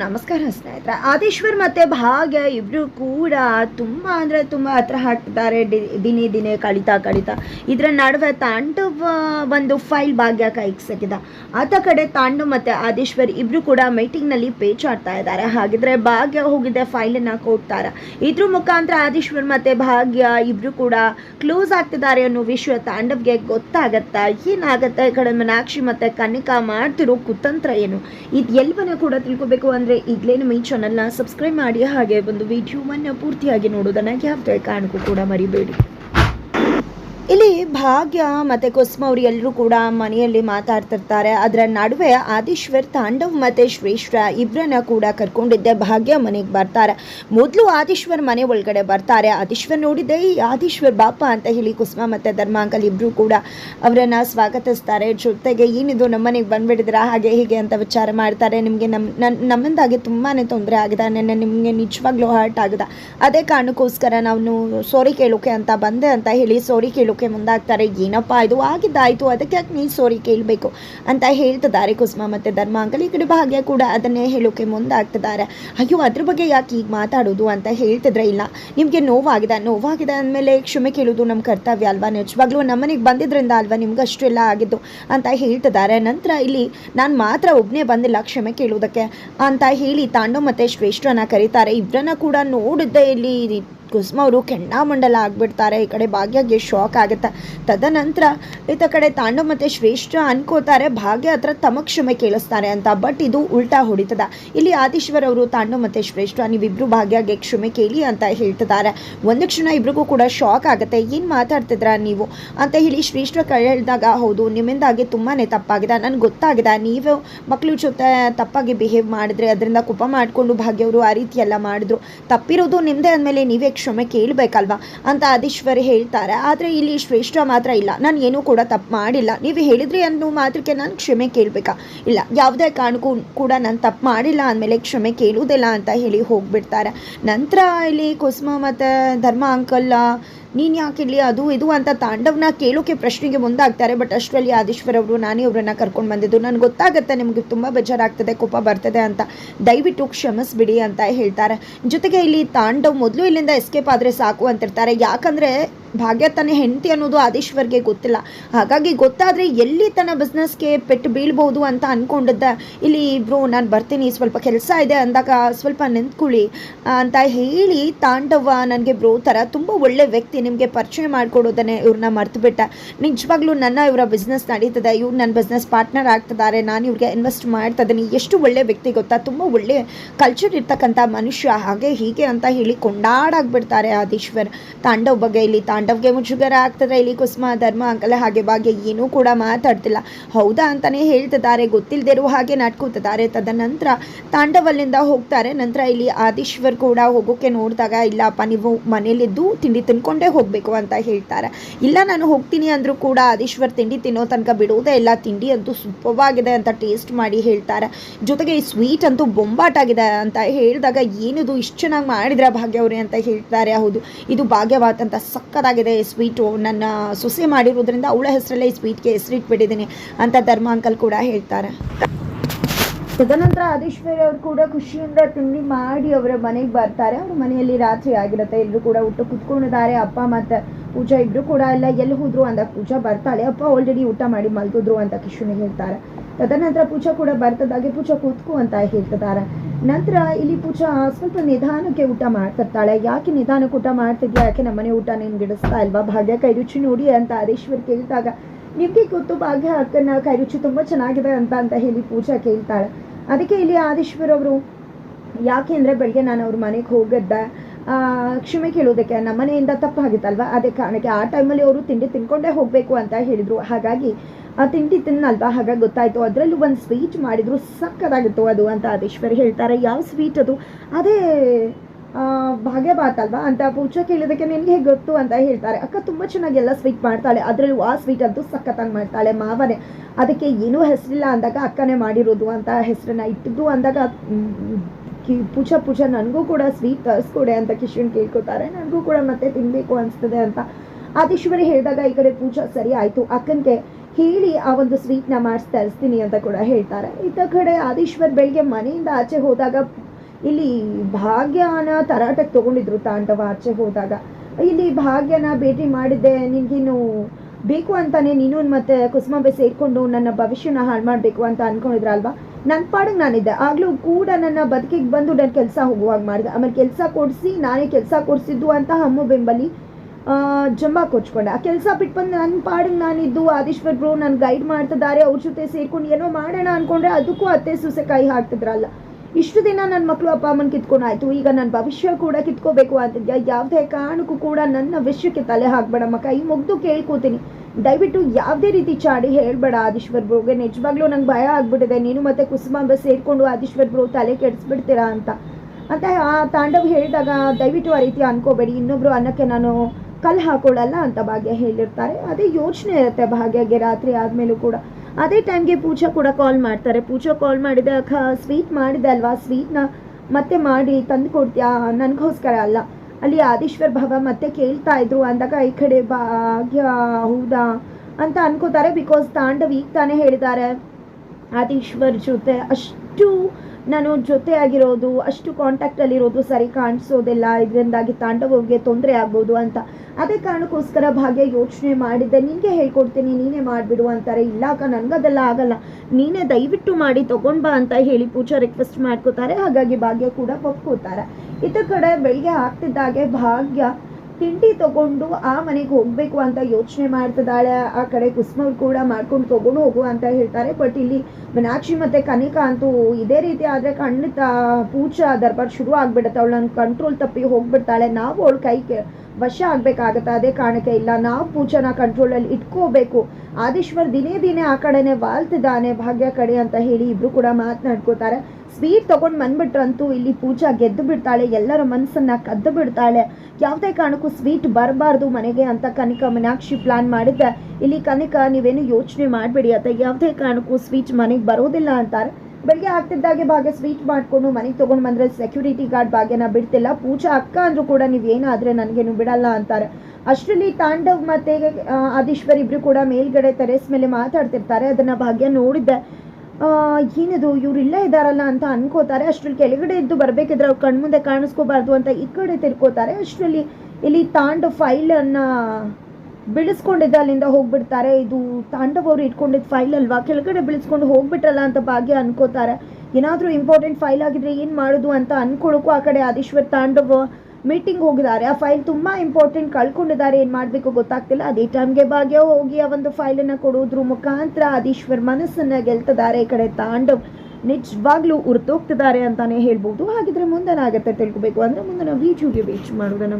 ನಮಸ್ಕಾರ ಸ್ನೇಹಿತರೆ. ಆದೇಶ್ವರ್ ಮತ್ತು ಭಾಗ್ಯ ಇಬ್ಬರು ಕೂಡ ತುಂಬ ಅಂದರೆ ತುಂಬ ಹತ್ರ ಹಾಕ್ತಾರೆ. ದಿನೇ ದಿನೇ ಕಳಿತಾ ಕಳೀತಾ. ಇದರ ನಡುವೆ ತಾಂಡವ್ ಒಂದು ಫೈಲ್ ಭಾಗ್ಯ ಕೈಗೆ ಸಿಕ್ಕಿದ ಆತ ಕಡೆ ತಾಂಡವ್ ಮತ್ತು ಆದೇಶ್ವರ್ ಇಬ್ಬರು ಕೂಡ ಮೀಟಿಂಗ್ನಲ್ಲಿ ಪೇಚಾಡ್ತಾ ಇದ್ದಾರೆ. ಹಾಗಿದ್ರೆ ಭಾಗ್ಯ ಹೋಗಿದ್ದೆ ಫೈಲನ್ನು ಕೊಡ್ತಾರೆ. ಇದ್ರ ಮುಖಾಂತರ ಆದೇಶ್ವರ್ ಮತ್ತು ಭಾಗ್ಯ ಇಬ್ಬರು ಕೂಡ ಕ್ಲೋಸ್ ಆಗ್ತಿದ್ದಾರೆ ಅನ್ನೋ ವಿಷಯ ತಾಂಡವ್ಗೆ ಗೊತ್ತಾಗತ್ತಾ? ಏನಾಗತ್ತೆ? ಈ ಕಡೆ ಮೀನಾಕ್ಷಿ ಮತ್ತು ಕನಿಕಾ ಮಾಡ್ತಿರೋ ಕುತಂತ್ರ ಏನು? ಇದು ಎಲ್ಲವನ್ನೂ ಕೂಡ ತಿಳ್ಕೊಬೇಕು ಅಂದರೆ ಈಗಲೇ ನಮ್ಮ ಈ ಚಾನಲ್ನ ಸಬ್ಸ್ಕ್ರೈಬ್ ಮಾಡಿ, ಹಾಗೆ ಒಂದು ವಿಡಿಯೋವನ್ನು ಪೂರ್ತಿಯಾಗಿ ನೋಡೋದನ್ನು ಯಾವುದೇ ಕಾರಣಕ್ಕೂ ಕೂಡ ಮರಿಬೇಡಿ. ಭಾಗ್ಯ ಮತ್ತು ಕುಸುಮ ಅವರು ಎಲ್ಲರೂ ಕೂಡ ಮನೆಯಲ್ಲಿ ಮಾತಾಡ್ತಿರ್ತಾರೆ. ಅದರ ನಡುವೆ ಆದಿಶ್ವರ್ ತಾಂಡವ್ ಮತ್ತು ಶ್ರೇಷ್ಠ ಇಬ್ಬರನ್ನ ಕೂಡ ಕರ್ಕೊಂಡಿದ್ದೆ. ಭಾಗ್ಯ ಮನೆಗೆ ಬರ್ತಾರೆ. ಮೊದಲು ಆದಿಶ್ವರ್ ಮನೆ ಒಳಗಡೆ ಬರ್ತಾರೆ. ಆದಿಶ್ವರ್ ನೋಡಿದ್ದೆ ಈ ಆದಿಶ್ವರ್ ಬಾಪ ಅಂತ ಹೇಳಿ ಕುಸುಮ ಮತ್ತು ಧರ್ಮಾಂಕಲ್ ಇಬ್ಬರು ಕೂಡ ಅವರನ್ನು ಸ್ವಾಗತಿಸ್ತಾರೆ. ಜೊತೆಗೆ, ಏನಿದು ನಮ್ಮ ಮನೆಗೆ ಬಂದ್ಬಿಟ್ಟಿದ್ದೀರಾ? ಹಾಗೆ ಹೀಗೆ ಅಂತ ವಿಚಾರ ಮಾಡ್ತಾರೆ. ನಿಮಗೆ ನಮ್ಮ ನನ್ನ ನಮ್ಮಿಂದಾಗಿ ತುಂಬಾ ತೊಂದರೆ ಆಗಿದೆ. ನೆನ್ನೆ ನಿಮಗೆ ನಿಜವಾಗ್ಲೂ ಹರ್ಟ್ ಆಗಿದೆ. ಅದೇ ಕಾರಣಕ್ಕೋಸ್ಕರ ನಾನು ಸಾರಿ ಕೇಳೋಕೆ ಅಂತ ಬಂದೆ ಅಂತ ಹೇಳಿ ಸಾರಿ ಕೇಳೋಕೆ ಮುಂದಾಗ್ತಾರೆ ಏನಪ್ಪ ಇದು? ಆಗಿದ್ದಾಯಿತು, ಅದಕ್ಕೆ ಯಾಕೆ ನೀನು ಸಾರಿ ಕೇಳಬೇಕು? ಅಂತ ಹೇಳ್ತಿದ್ದಾರೆ ಕುಸುಮ ಮತ್ತು ಧರ್ಮ ಅಂಕಲ್ ಕಡೆ ಭಾಗ್ಯ ಕೂಡ ಅದನ್ನೇ ಹೇಳೋಕೆ ಮುಂದಾಗ್ತಿದ್ದಾರೆ. ಅಯ್ಯೋ, ಅದ್ರ ಬಗ್ಗೆ ಯಾಕೆ ಈಗ ಮಾತಾಡೋದು ಅಂತ ಹೇಳ್ತಿದ್ರೆ ಇಲ್ಲ. ನಿಮಗೆ ನೋವಾಗಿದೆ ನೋವಾಗಿದೆ ಅಂದಮೇಲೆ ಕ್ಷಮೆ ಕೇಳೋದು ನಮ್ಮ ಕರ್ತವ್ಯ ಅಲ್ವಾ? ನಿಜವಾಗ್ಲೂ ನಮ್ಮನೆಗೆ ಬಂದಿದ್ದರಿಂದ ಅಲ್ವಾ ನಿಮ್ಗೆ ಅಷ್ಟೆಲ್ಲ ಆಗಿದ್ದು? ಅಂತ ಹೇಳ್ತಿದ್ದಾರೆ. ನಂತರ ಇಲ್ಲಿ ನಾನು ಮಾತ್ರ ಒಬ್ಬನೇ ಬಂದಿಲ್ಲ ಕ್ಷಮೆ ಕೇಳೋದಕ್ಕೆ. ಅಂತ ಹೇಳಿ ತಾಂಡು ಮತ್ತು ಶ್ರೇಷ್ಠನ ಕರೀತಾರೆ. ಇಬ್ಬರನ್ನ ಕೂಡ ನೋಡಿದ್ದೆ ಇಲ್ಲಿ ಕುಸುಮ ಅವರು ಕೆಂಡಾಮಂಡಲ ಆಗ್ಬಿಡ್ತಾರೆ. ಈ ಕಡೆ ಭಾಗ್ಯಗೆ ಶಾಕ್ ಆಗುತ್ತೆ. ತದನಂತರ ಈತ ಕಡೆ ತಾಂಡು ಮತ್ತು ಶ್ರೇಷ್ಠ ಅನ್ಕೋತಾರೆ. ಭಾಗ್ಯ ಹತ್ರ ತಮ್ಮ ಕ್ಷಮೆ ಕೇಳಿಸ್ತಾರೆ ಅಂತ. ಬಟ್ ಇದು ಉಲ್ಟಾ ಹೊಡಿತದ. ಇಲ್ಲಿ ಆದೀಶ್ವರ್ ಅವರು ತಾಂಡು ಮತ್ತು ಶ್ರೇಷ್ಠ, ನೀವಿಬ್ರು ಭಾಗ್ಯಗೆ ಕ್ಷಮೆ ಕೇಳಿ ಅಂತ ಹೇಳ್ತಿದ್ದಾರೆ. ಒಂದು ಕ್ಷಣ ಇಬ್ರಿಗೂ ಕೂಡ ಶಾಕ್ ಆಗುತ್ತೆ. ಏನು ಮಾತಾಡ್ತಿದ್ರ ನೀವು? ಅಂತ ಹೇಳಿ ಶ್ರೇಷ್ಠ ಕೈ ಹೇಳಿದಾಗ ಹೌದು, ನಿಮ್ಮಿಂದಾಗಿ ತುಂಬಾ ತಪ್ಪಾಗಿದೆ. ನನಗೆ ಗೊತ್ತಾಗಿದೆ. ನೀವು ಮಕ್ಕಳ ಜೊತೆ ತಪ್ಪಾಗಿ ಬಿಹೇವ್ ಮಾಡಿದ್ರೆ, ಅದರಿಂದ ಕೋಪ ಮಾಡಿಕೊಂಡು ಭಾಗ್ಯವರು ಆ ರೀತಿ ಎಲ್ಲ ಮಾಡಿದ್ರು. ತಪ್ಪಿರೋದು ನಿಮ್ಮದೇ ಅಂದಮೇಲೆ ನೀವೇ ಕ್ಷಮೆ ಕೇಳಬೇಕಲ್ವಾ ಅಂತ ಆದೀಶ್ವರಿ ಹೇಳ್ತಾರೆ. ಆದರೆ ಇಲ್ಲಿ ಶ್ರೇಷ್ಠ ಮಾತ್ರ ಇಲ್ಲ. ನಾನು ಏನೂ ಕೂಡ ತಪ್ಪು ಮಾಡಿಲ್ಲ. ನೀವು ಹೇಳಿದ್ರಿ ಅನ್ನೋ ಮಾತ್ರಕ್ಕೆ ನಾನು ಕ್ಷಮೆ ಕೇಳಬೇಕಾ? ಇಲ್ಲ, ಯಾವುದೇ ಕಾರಣಕ್ಕೂ ಕೂಡ ನಾನು ತಪ್ಪು ಮಾಡಿಲ್ಲ ಅಂದಮೇಲೆ ಕ್ಷಮೆ ಕೇಳುವುದಿಲ್ಲ ಅಂತ ಹೇಳಿ ಹೋಗಿಬಿಡ್ತಾರೆ. ನಂತರ ಇಲ್ಲಿ ಕುಸುಮ ಮತ್ತು ಧರ್ಮ ಅಂಕಲ್ ನೀನು ಯಾಕಿರಲಿ ಅದು ಇದು ಅಂತ ತಾಂಡವ್ನ ಕೇಳೋಕೆ ಪ್ರಶ್ನೆಗೆ ಮುಂದಾಗ್ತಾರೆ. ಬಟ್ ಅಷ್ಟರಲ್ಲಿ ಆದೀಶ್ವರ್ ಅವರು, ನಾನೇ ಅವರನ್ನ ಕರ್ಕೊಂಡು ಬಂದಿದ್ದು. ನನಗೆ ಗೊತ್ತಾಗುತ್ತೆ, ನಿಮಗೆ ತುಂಬ ಬೇಜಾರಾಗ್ತದೆ, ಕೋಪ ಬರ್ತದೆ ಅಂತ. ದಯವಿಟ್ಟು ಕ್ಷಮಿಸ್ಬಿಡಿ ಅಂತ ಹೇಳ್ತಾರೆ. ಜೊತೆಗೆ ಇಲ್ಲಿ ತಾಂಡವ್ ಮೊದಲು ಇಲ್ಲಿಂದ ಎಸ್ಕೇಪ್ ಆದರೆ ಸಾಕು ಅಂತಿರ್ತಾರೆ. ಯಾಕಂದರೆ ಭಾಗ್ಯ ತನ್ನ ಹೆಂಡತಿ ಅನ್ನೋದು ಆದೀಶ್ವರ್ಗೆ ಗೊತ್ತಿಲ್ಲ. ಹಾಗಾಗಿ ಗೊತ್ತಾದರೆ ಎಲ್ಲಿ ತನ್ನ ಬಿಸ್ನೆಸ್ಗೆ ಪೆಟ್ಟು ಬೀಳ್ಬೋದು ಅಂತ ಅಂದ್ಕೊಂಡಿದ್ದೆ ಇಲ್ಲಿ ಬ್ರೋ ನಾನು ಬರ್ತೀನಿ, ಸ್ವಲ್ಪ ಕೆಲಸ ಇದೆ ಅಂದಾಗ, ಸ್ವಲ್ಪ ನಿಂತ್ಕೊಳ್ಳಿ ಅಂತ ಹೇಳಿ ತಾಂಡವ ನನಗೆ ಬ್ರೋ ಥರ ತುಂಬ ಒಳ್ಳೆ ವ್ಯಕ್ತಿ ನಿಮಗೆ ಪರಿಚಯ ಮಾಡಿಕೊಡೋದನ್ನೇ ಇವ್ರನ್ನ ಮರ್ತುಬಿಟ್ಟೆ. ನಿಜವಾಗ್ಲೂ ನನ್ನ ಇವರ ಬಿಸ್ನೆಸ್ ನಡೀತದೆ, ಇವ್ರು ನನ್ನ ಬಿಸ್ನೆಸ್ ಪಾರ್ಟ್ನರ್ ಆಗ್ತಿದ್ದಾರೆ, ನಾನು ಇವ್ರಿಗೆ ಇನ್ವೆಸ್ಟ್ ಮಾಡ್ತಾ ಇದ್ದೀನಿ ಎಷ್ಟು ಒಳ್ಳೆ ವ್ಯಕ್ತಿ ಗೊತ್ತಾ? ತುಂಬ ಒಳ್ಳೆ ಕಲ್ಚರ್ ಇರ್ತಕ್ಕಂಥ ಮನುಷ್ಯ. ಹಾಗೆ ಹೀಗೆ ಅಂತ ಹೇಳಿ ಕೊಂಡಾಡಾಗ್ಬಿಡ್ತಾರೆ ಆದೀಶ್ವರ್. ತಾಂಡವ್ ಬಗ್ಗೆ ಇಲ್ಲಿ ತಾಂಡವ್ಗೆ ಮುಜುಗರ ಆಗ್ತದೆ? ಇಲ್ಲಿ ಕುಸುಮ, ಧರ್ಮ, ಅಂಕಲ ಹಾಗೆ ಭಾಗ್ಯ ಏನೂ ಕೂಡ ಮಾತಾಡ್ತಿಲ್ಲ. ಹೌದಾ ಅಂತಾನೆ ಹೇಳ್ತಿದ್ದಾರೆ. ಗೊತ್ತಿಲ್ಲದೆ ಇರೋ ಹಾಗೆ ನಾಟ್ಕೋತಿದ್ದಾರೆ ತದನಂತರ ತಾಂಡವಲ್ಲಿಂದ ಹೋಗ್ತಾರೆ. ನಂತರ ಇಲ್ಲಿ ಆದೀಶ್ವರ್ ಕೂಡ ಹೋಗೋಕೆ ನೋಡಿದಾಗ, ಇಲ್ಲಪ್ಪ, ನೀವು ಮನೇಲಿದ್ದು ತಿಂಡಿ ತಿನ್ಕೊಂಡೇ ಹೋಗಬೇಕು ಅಂತ ಹೇಳ್ತಾರೆ. ಇಲ್ಲ, ನಾನು ಹೋಗ್ತೀನಿ ಅಂದರೂ ಕೂಡ ಆದೀಶ್ವರ್ ತಿಂಡಿ ತಿನ್ನೋ ತನಕ ಬಿಡುವುದೇ ಇಲ್ಲ. ತಿಂಡಿ ಅಂತೂ ಸೂಪರ್ವಾಗಿದೆ ಅಂತ ಟೇಸ್ಟ್ ಮಾಡಿ ಹೇಳ್ತಾರೆ. ಜೊತೆಗೆ ಈ ಸ್ವೀಟ್ ಅಂತೂ ಬೊಂಬಾಟಾಗಿದೆ ಅಂತ ಹೇಳಿದಾಗ, ಏನಿದು ಇಷ್ಟು ಚೆನ್ನಾಗಿ ಮಾಡಿದ್ರೆ ಭಾಗ್ಯ ಅವ್ರೆ ಅಂತ ಹೇಳ್ತಾರೆ. ಹೌದು, ಇದು ಭಾಗ್ಯವಾದಂಥ ಅಂತ ಸಕ್ಕತ್ತಾಗಿದೆ ಈ ಸ್ವೀಟು ನನ್ನ ಸೊಸೆ ಮಾಡಿರೋದ್ರಿಂದ ಅವಳ ಹೆಸರಲ್ಲೇ ಈ ಸ್ವೀಟ್ಗೆ ಹೆಸರಿಟ್ಬಿಟ್ಟಿದ್ದೀನಿ ಅಂತ ಧರ್ಮ ಅಂಕಲ್ ಕೂಡ ಹೇಳ್ತಾರೆ. ತದನಂತರ ಆದೇಶ್ವರಿ ಅವರು ಕೂಡ ಖುಷಿಯಿಂದ ತಿಂಡಿ ಮಾಡಿ ಅವರ ಮನೆಗೆ ಬರ್ತಾರೆ. ಅವ್ರ ಮನೆಯಲ್ಲಿ ರಾತ್ರಿ ಆಗಿರುತ್ತೆ. ಎಲ್ಲರೂ ಕೂಡ ಊಟ ಕುತ್ಕೊಂಡಿದ್ದಾರೆ. ಅಪ್ಪ ಮತ್ತು ಪೂಜಾ ಇಬ್ರು ಕೂಡ ಎಲ್ಲ ಎಲ್ಲಿ ಹೋದ್ರು ಅಂತ ಪೂಜಾ ಬರ್ತಾಳೆ. ಅಪ್ಪ ಆಲ್ರೆಡಿ ಊಟ ಮಾಡಿ ಮಲ್ಗಿದ್ರು ಅಂತ ಕಿಶುನಿಗೆ ಹೇಳ್ತಾರೆ. ತದನಂತರ ಪೂಜಾ ಕೂಡ ಬರ್ತದಾಗೆ ಪೂಜಾ ಕೂತ್ಕು ಅಂತ ಹೇಳ್ತಿದ್ದಾರೆ. ನಂತರ ಇಲ್ಲಿ ಪೂಜಾ ಸ್ವಲ್ಪ ನಿಧಾನಕ್ಕೆ ಊಟ ಮಾಡ್ತಿರ್ತಾಳೆ. ಯಾಕೆ ನಿಧಾನಕ್ಕೆ ಊಟ ಮಾಡ್ತಿದ್ಯಾ? ಯಾಕೆ ನಮ್ಮನೆ ಊಟ ನಿನ್ ಗಿಡಿಸ್ತಾ ಇಲ್ವಾ? ಭಾಗ್ಯ, ಕೈ ರುಚಿ ನೋಡಿ ಅಂತ ಹರೀಶ್ವರ್ ಕೇಳಿದಾಗ, ನಿಮಗೆ ಗೊತ್ತು, ಭಾಗ್ಯ ಅಕ್ಕನ ಕೈ ರುಚಿ ತುಂಬ ಚೆನ್ನಾಗಿದೆ ಅಂತ ಅಂತ ಹೇಳಿ ಪೂಜಾ ಕೇಳ್ತಾಳೆ. ಅದಕ್ಕೆ ಇಲ್ಲಿ ಆದೀಶ್ವರ್ ಅವರು, ಯಾಕೆ ಅಂದರೆ ಬೆಳಗ್ಗೆ ನಾನು ಅವ್ರ ಮನೆಗೆ ಹೋಗಿದ್ದೆ? ಕ್ಷಮೆ ಕೇಳೋದಕ್ಕೆ ನಮ್ಮ ಮನೆಯಿಂದ ತಪ್ಪಾಗಿತ್ತಲ್ವ? ಅದೇ ಕಾರಣಕ್ಕೆ ಆ ಟೈಮಲ್ಲಿ ಅವರು ತಿಂಡಿ ತಿನ್ಕೊಂಡೇ ಹೋಗಬೇಕು ಅಂತ ಹೇಳಿದರು. ಹಾಗಾಗಿ ಆ ತಿಂಡಿ ತಿನ್ನಲ್ವಾ? ಹಾಗಾಗಿ ಗೊತ್ತಾಯಿತು. ಅದರಲ್ಲೂ ಒಂದು ಸ್ವೀಟ್ ಮಾಡಿದ್ರು. ಸಕ್ಕತ್ತಾಗಿತ್ತು ಅದು ಅಂತ ಆದೇಶ್ವರಿ ಹೇಳ್ತಾರೆ. ಯಾವ ಸ್ವೀಟ್ ಅದು? ಅದೇ ಆ, ಭಾಗ್ಯಬಾತ್ ಅಲ್ವಾ ಅಂತ ಪೂಜಾ ಕೇಳಿದಕ್ಕೆ ನಿನಗೆ ಗೊತ್ತು ಅಂತ ಹೇಳ್ತಾರೆ. ಅಕ್ಕ ತುಂಬ ಚೆನ್ನಾಗಿ ಎಲ್ಲ ಸ್ವೀಟ್ ಮಾಡ್ತಾಳೆ. ಅದರಲ್ಲೂ ಆ ಸ್ವೀಟ್ ಅಂತೂ ಸಖತ್ತಾಗಿ ಮಾಡ್ತಾಳೆ ಮಾವನೇ. ಅದಕ್ಕೆ ಏನೂ ಹೆಸರಿಲ್ಲ ಅಂದಾಗ ಅಕ್ಕನೇ ಮಾಡಿರೋದು ಅಂತ ಹೆಸರನ್ನ ಇಟ್ಟಿದ್ದು ಅಂದಾಗ ಕಿ- ಪೂಜಾ ಪೂಜಾ, ನನಗೂ ಕೂಡ ಸ್ವೀಟ್ ತರಿಸ್ಕೊಡೆ ಅಂತ ಕಿಶನ್ ಕೇಳ್ಕೊತಾರೆ. ನನಗೂ ಕೂಡ ಮತ್ತೆ ತಿನ್ನಬೇಕು ಅನಿಸ್ತದೆ ಅಂತ. ಆದೀಶ್ವರಿ ಹೇಳಿದಾಗ ಈ ಕಡೆ ಪೂಜಾ ಸರಿ ಆಯಿತು. ಅಕ್ಕನಿಗೆ ಹೇಳಿ ಆ ಒಂದು ಸ್ವೀಟ್ನ ಮಾಡಿಸಿ ತರಿಸ್ತೀನಿ ಅಂತ ಕೂಡ ಹೇಳ್ತಾರೆ. ಇತ್ತ ಕಡೆ ಆದೀಶ್ವರ್ ಬೆಳಗ್ಗೆ ಮನೆಯಿಂದ ಆಚೆ ಹೋದಾಗ ಇಲ್ಲಿ ಭಾಗ್ಯನ ತರಾಟಕ್ಕೆ ತೊಗೊಂಡಿದ್ರು ತಾಂಡವ ಆಚೆ ಹೋದಾಗ. ಇಲ್ಲಿ ಭಾಗ್ಯನ ಭೇಟಿ ಮಾಡಿದ್ದೆ, ನಿನಗಿನ್ನು ಬೇಕು ಅಂತಾನೆ ನೀನು ಮತ್ತೆ ಕುಸುಮಾಬೆ ಸೇರಿಕೊಂಡು ನನ್ನ ಭವಿಷ್ಯನ ಹಾಳು ಮಾಡಬೇಕು ಅಂತ ಅನ್ಕೊಂಡಿದ್ರಲ್ವಾ? ನನ್ನ ಪಾಡಿಗೆ ನಾನಿದ್ದೆ. ಆಗಲೂ ಕೂಡ ನನ್ನ ಬದುಕಿಗೆ ಬಂದು ನಾನು ಕೆಲಸ ಹೋಗುವಾಗ ಮಾಡಿದೆ. ಆಮೇಲೆ ಕೆಲಸ ಕೊಡಿಸಿ, ನಾನೇ ಕೆಲಸ ಕೊಡಿಸಿದ್ದು ಅಂತ ಹಮ್ಮು ಬೆಂಬಲಿ ಜಂಬ ಕೊಚ್ಕೊಂಡೆ. ಆ ಕೆಲಸ ಬಿಟ್ಬಂದು ನನ್ನ ಪಾಡಿಗೆ ನಾನಿದ್ದು, ಆದೀಶ್ವರ್ ಬ್ರೋ ನಾನು ಗೈಡ್ ಮಾಡ್ತಿದ್ದಾರೆ, ಅವ್ರ ಜೊತೆ ಸೇರ್ಕೊಂಡು ಏನೋ ಮಾಡೋಣ ಅಂದ್ಕೊಂಡ್ರೆ ಅದಕ್ಕೂ ಅತ್ತೆ ಸೊಸೆ ಕೈ ಹಾಕ್ತಿದ್ರಲ್ಲ. ಇಷ್ಟು ದಿನ ನನ್ನ ಮಕ್ಕಳು ಅಪ್ಪ ಅಮ್ಮನ ಕಿತ್ಕೊಂಡಾಯ್ತು ಈಗ ನನ್ನ ಭವಿಷ್ಯ ಕೂಡ ಕಿತ್ಕೋಬೇಕು ಅಂತಿದ್ಯಾ? ಯಾವುದೇ ಕಾರಣಕ್ಕೂ ಕೂಡ ನನ್ನ ವಿಷಯಕ್ಕೆ ತಲೆ ಹಾಕ್ಬೇಡಮ್ಮ. ಕೈ ಮುಗ್ದು ಕೇಳ್ಕೊತೀನಿ ದಯವಿಟ್ಟು ಯಾವುದೇ ರೀತಿ ಚಾಡಿ ಹೇಳ್ಬೇಡ ಆದೀಶ್ವರ್ ಬ್ರೋಗೆ. ನಿಜವಾಗ್ಲೂ ನಂಗೆ ಭಯ ಆಗ್ಬಿಟ್ಟಿದೆ. ನೀನು ಮತ್ತೆ ಕುಸುಮಾಂಬ ಸೇರಿಕೊಂಡು ಆದೀಶ್ವರ್ ಬ್ರೋ ತಲೆ ಕೆಡಿಸ್ಬಿಡ್ತೀರಾ ಅಂತ. ಅಂತ ಆ ತಾಂಡವ್ ಹೇಳಿದಾಗ ದಯವಿಟ್ಟು ಆ ರೀತಿ ಅನ್ಕೋಬೇಡಿ. ಇನ್ನೊಬ್ರು ಅನ್ನಕ್ಕೆ ನಾನು ಕಲ್ಲು ಹಾಕೊಳ್ಳಲ್ಲ ಅಂತ ಭಾಗ್ಯ ಹೇಳಿರ್ತಾರೆ. ಅದೇ ಯೋಚನೆ ಇರುತ್ತೆ ಭಾಗ್ಯಗೆ ರಾತ್ರಿ ಆದಮೇಲೂ ಕೂಡ. ಅದೇ ಟೈಮ್ಗೆ ಪೂಜಾ ಕೂಡ ಕಾಲ್ ಮಾಡ್ತಾರೆ. ಪೂಜಾ ಕಾಲ್ ಮಾಡಿದೆ ಅಕ್ಕ ಸ್ವೀಟ್ ಮಾಡಿದೆ ಅಲ್ವಾ? ಸ್ವೀಟ್ನ ಮತ್ತೆ ಮಾಡಿ ತಂದು ಕೊಡ್ತೀಯಾ? ನನಗೋಸ್ಕರ ಅಲ್ಲ. ಅಲ್ಲಿ ಆದೀಶ್ವರ್ ಭವ ಮತ್ತೆ ಕೇಳ್ತಾ ಇದ್ರು. ಅಂದಾಗ ಈ ಕಡೆ ಭಾಗ್ಯ, ಹೌದಾ? ಅಂತ ಅನ್ಕೋತಾರೆ. ಬಿಕಾಸ್ ತಾಂಡವ್ ಈಗ ತಾನೇ ಹೇಳಿದ್ದಾರೆ. ಆದೀಶ್ವರ್ ಜೊತೆ ಅಷ್ಟು ನಾನು ಜೊತೆ ಆಗಿರೋದು, ಅಷ್ಟು ಕಾಂಟ್ಯಾಕ್ಟಲ್ಲಿರೋದು ಸರಿ ಕಾಣಿಸೋದಿಲ್ಲ. ಇದರಿಂದಾಗಿ ತಾಂಡವ್ಗೆ ತೊಂದರೆ ಆಗ್ಬೋದು ಅಂತ. ಅದೇ ಕಾರಣಕ್ಕೋಸ್ಕರ ಭಾಗ್ಯ ಯೋಚನೆ ಮಾಡಿದ್ದೆ. ನಿನಗೆ ಹೇಳ್ಕೊಡ್ತೀನಿ, ನೀನೇ ಮಾಡಿಬಿಡು ಅಂತಾರೆ. ಇಲ್ಲ ಅಕ್ಕ, ನನಗದೆಲ್ಲ ಆಗಲ್ಲ. ನೀನೇ ದಯವಿಟ್ಟು ಮಾಡಿ ತೊಗೊಂಡು ಬಾ ಅಂತ ಹೇಳಿ ಪೂಜಾ ರಿಕ್ವೆಸ್ಟ್ ಮಾಡ್ಕೋತಾರೆ. ಹಾಗಾಗಿ ಭಾಗ್ಯ ಕೂಡ ಒಪ್ಕೋತಾರೆ. ಇತ್ತ ಕಡೆ ಬೆಳಿಗ್ಗೆ ಆಗ್ತಿದ್ದಾಗೆ ಭಾಗ್ಯ ತಿಂಡಿ ತಗೊಂಡು ಆ ಮನೆಗೆ ಹೋಗ್ಬೇಕು ಅಂತ ಯೋಚನೆ ಮಾಡ್ತಿದ್ದಾಳೆ. ಆ ಕಡೆ ಕುಸುಮವ್ರು ಕೂಡ ಮಾಡ್ಕೊಂಡು ತಗೊಂಡು ಹೋಗು ಅಂತ ಹೇಳ್ತಾರೆ. ಬಟ್ ಇಲ್ಲಿ ಮೀನಾಕ್ಷಿ ಮತ್ತೆ ಕನಿಕಾ ಅಂತೂ ಇದೇ ರೀತಿ ಆದರೆ ಖಂಡಿತ ಪೂಜಾ ದರ್ಬಾರ್ ಶುರು ಆಗ್ಬಿಡುತ್ತೆ. ಅವಳು ನನ್ನ ಕಂಟ್ರೋಲ್ ತಪ್ಪಿ ಹೋಗ್ಬಿಡ್ತಾಳೆ. ನಾವು ಅವಳ ಕೈ ವಶ ಆಗ್ಬೇಕಾಗತ್ತೆ. ಅದೇ ಕಾರಣಕ್ಕೆ ಇಲ್ಲ. ನಾವು ಪೂಜಾನ ಕಂಟ್ರೋಲಲ್ಲಿ ಇಟ್ಕೋಬೇಕು. ಆದೀಶ್ವರ್ ದಿನೇ ದಿನೇ ಆ ಕಡೆನೆ ವಾಲ್ತಿದ್ದಾನೆ. ಭಾಗ್ಯ ಕಡೆ ಅಂತ ಹೇಳಿ ಇಬ್ರು ಕೂಡ ಮಾತನಾಡ್ಕೋತಾರೆ. ಸ್ವೀಟ್ ತಗೊಂಡು ಬಂದ್ಬಿಟ್ರಂತೂ ಇಲ್ಲಿ ಪೂಜಾ ಗೆದ್ದು ಬಿಡ್ತಾಳೆ, ಎಲ್ಲರ ಮನಸ್ಸನ್ನು ಕದ್ದು ಬಿಡ್ತಾಳೆ. ಯಾವುದೇ ಕಾರಣಕ್ಕೂ ಸ್ವೀಟ್ ಬರಬಾರ್ದು ಮನೆಗೆ ಅಂತ ಕನಿಕ ಮೀನಾಕ್ಷಿ ಪ್ಲಾನ್ ಮಾಡಿದ್ದೆ. ಇಲ್ಲಿ ಕನಿಕ, ನೀವೇನು ಯೋಚನೆ ಮಾಡಬೇಡಿ ಅಂತ ಯಾವುದೇ ಕಾರಣಕ್ಕೂ ಸ್ವೀಟ್ ಮನೆಗೆ ಬರೋದಿಲ್ಲ ಅಂತಾರೆ. ಬೆಳಗ್ಗೆ ಆಗ್ತಿದ್ದಾಗೆ ಭಾಗ್ಯ ಸ್ವೀಟ್ ಮಾಡಿಕೊಂಡು ಮನೆಗೆ ತೊಗೊಂಡು ಬಂದರೆ ಸೆಕ್ಯೂರಿಟಿ ಗಾರ್ಡ್ ಭಾಗ್ಯನ ಬಿಡ್ತಿಲ್ಲ. ಪೂಜಾ ಅಕ್ಕ ಅಂದರೂ ಕೂಡ ನೀವೇನಾದರೆ ನನಗೇನು ಬಿಡಲ್ಲ ಅಂತಾರೆ. ಅಷ್ಟರಲ್ಲಿ ತಾಂಡವ್ ಮತ್ತೆ ಆದೀಶ್ವರ್ ಇಬ್ರು ಕೂಡ ಮೇಲ್ಗಡೆ ಟೆರೇಸ್ ಮೇಲೆ ಮಾತಾಡ್ತಿರ್ತಾರೆ. ಅದನ್ನ ಭಾಗ್ಯ ನೋಡಿದ್ದೆ. ಏನಿದು? ಇವ್ರು ಇಲ್ಲೇ ಇದ್ದಾರಲ್ಲ ಅಂತ ಅನ್ಕೋತಾರೆ. ಅಷ್ಟರಲ್ಲಿ ಕೆಳಗಡೆ ಇದ್ದು ಬರಬೇಕಿದ್ರೆ ಅವ್ರು ಕಣ್ಮುಂದೆ ಕಾಣಿಸ್ಕೋಬಾರ್ದು ಅಂತ ಈ ಕಡೆ ತಿರ್ಕೋತಾರೆ. ಅಷ್ಟರಲ್ಲಿ ಇಲ್ಲಿ ತಾಂಡವ್ ಫೈಲನ್ನು ಬಿಳಿಸ್ಕೊಂಡಿದ್ದ ಅಲ್ಲಿಂದ ಹೋಗ್ಬಿಡ್ತಾರೆ. ಇದು ತಾಂಡವ್ ಅವ್ರು ಇಟ್ಕೊಂಡಿದ್ದ ಫೈಲ್ ಅಲ್ವಾ? ಕೆಳಗಡೆ ಬಿಳಿಸ್ಕೊಂಡು ಹೋಗ್ಬಿಟ್ರಲ್ಲ ಅಂತ ಭಾಗ್ಯ ಅನ್ಕೋತಾರೆ. ಏನಾದರೂ ಇಂಪಾರ್ಟೆಂಟ್ ಫೈಲ್ ಆಗಿದ್ರೆ ಏನು ಮಾಡೋದು ಅಂತ ಅನ್ಕೊಳ್ಳೋಕ್ಕೂ ಆ ಕಡೆ ಆದೀಶ್ವರ್ ತಾಂಡವ್. ಮೀಟಿಂಗ್ ಹೋಗಿದ್ದಾರೆ. ಆ ಫೈಲ್ ತುಂಬ ಇಂಪಾರ್ಟೆಂಟ್ ಕಳ್ಕೊಂಡಿದ್ದಾರೆ. ಏನು ಮಾಡಬೇಕು ಗೊತ್ತಾಗ್ತಿಲ್ಲ. ಅದೇ ಟೈಮ್ಗೆ ಭಾಗ್ಯ ಹೋಗಿ ಆ ಒಂದು ಫೈಲನ್ನು ಕೊಡೋದ್ರ ಮುಖಾಂತರ ಆದೀಶ್ವರ್ ಮನಸ್ಸನ್ನು ಗೆಲ್ತಿದ್ದಾರೆ. ಈ ಕಡೆ ತಾಂಡವ್ ನಿಜವಾಗ್ಲೂ ಉರ್ತೋಗ್ತಿದ್ದಾರೆ ಅಂತಾನೆ ಹೇಳ್ಬೋದು. ಹಾಗಿದ್ರೆ ಮುಂದೇನಾಗುತ್ತೆ ತಿಳ್ಕೊಬೇಕು. ಅಂದರೆ ಮುಂದಿನ ವೀಡಿಯೋಗೆ ವೇಚ್ ಮಾಡೋದನ್ನು